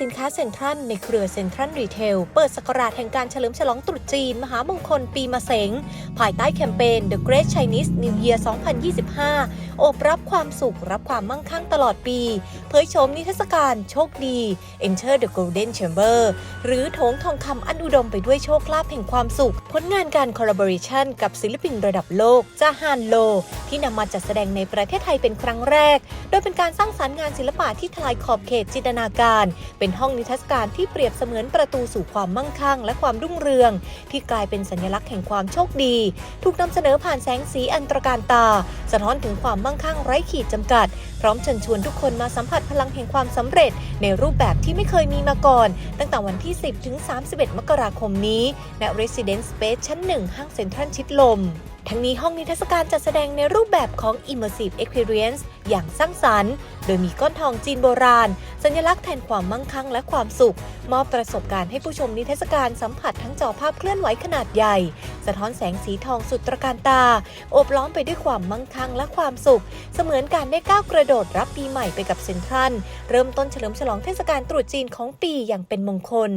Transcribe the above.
สินค้าเซ็นทรัลในเครือเซ็นทรัลรีเทลเปิดสกราชแห่งการเฉลิมฉลองตรุษจีน มหามงคลปีมะเสง ภายใต้แคมเปญ The Great Chinese New Year 2025 โอบรับความสุขรับความมั่งคั่งตลอดปี เผยโฉมนิทรรศการโชคดี Enter the Golden Chamber หรือโถงทองคำอันอุดมไปด้วยโชคลาภแห่งความสุข ผลงานการ collaboration กับศิลปินระดับโลกจาฮานโล ที่นำมาจัดแสดงในประเทศไทยเป็นครั้งแรก โดยเป็นการสร้างสรรค์งานศิลปะที่ทลายขอบเขตจินตนาการเป็นห้องนิทรรศการที่เปรียบเสมือนประตูสู่ความมั่งคั่ง และความรุ่งเรือง ที่กลายเป็นสัญลักษณ์แห่งความโชคดี ถูกนำเสนอผ่านแสงสีอันตรการตา สะท้อนถึงความมั่งคั่งไร้ขีดจำกัด พร้อมเชิญชวนทุกคนมาสัมผัสพลังแห่งความสำเร็จ ในรูปแบบที่ไม่เคยมีมาก่อน ตั้งแต่วันที่ 10 ถึง 31 มกราคมนี้ณ Residence Space ชั้น 1 ห้างเซ็นทรัลชิดลม ทั้งนี้ห้องนิทรรศการจัดแสดงในรูปแบบของ Immersive Experience อย่างสร้างสรรค์ โดยมีก้อนทองจีนโบราณ สัญลักษณ์แทนความมั่งคั่งและความสุข มอบประสบการณ์ให้ผู้ชมนิทรรศการสัมผัสทั้งจอภาพเคลื่อนไหวขนาดใหญ่ สะท้อนแสงสีทองสุดตระการตา โอบล้อมไปด้วยความมั่งคั่งและความสุข เสมือนการได้ก้าวกระโดดรับปีใหม่ไปกับเซนทรัลเริ่มต้นเฉลิมฉลองเทศกาลตรุษจีนของปีอย่างเป็นมงคล